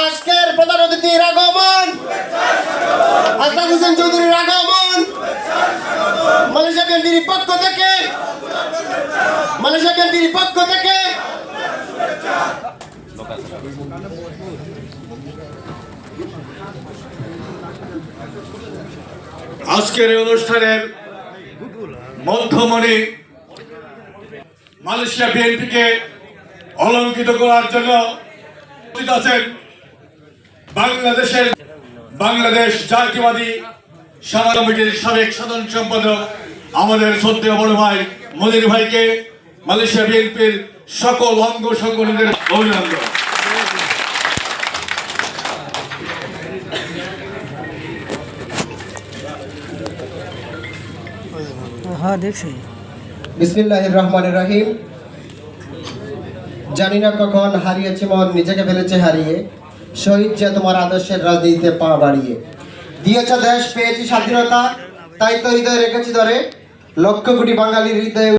আজকের প্রধান অতিথির আগমন আসাদ হোসেন চৌধুরীর আগমন মালয়েশিয়া বিএনপির পক্ষ থেকে। মালয়েশিয়া বিএনপির পক্ষ থেকে। আজকের এই অনুষ্ঠানের মধ্যমণি মালয়েশিয়া বিএনপিকে অলঙ্কিত করার জন্য আছেন বাংলাদেশের বাংলাদেশ জাতীয়বাদী সভা কমিটির সাবেক সাধারণ সম্পাদক আমাদের শ্রদ্ধেয় বড় ভাই মনির ভাইকে মালয়েশিয়া বিএনপির সকল অঙ্গ সংগঠনের অভিনন্দন। হ্যাঁ দেখছি। বিসমিল্লাহির রহমানির রহিম। জানি না কখন হারিয়েছে মন, নিজেকে ফেলেছে হারিয়ে। শহীদ যে তোমার আদর্শের রাজনীতিতে পা বাড়িয়ে। দিয়েছ দেশ, পেয়েছি স্বাধীনতা, তাই তো হৃদয় রেখেছি ধরে। লক্ষ কোটি বাঙালির হৃদয়ে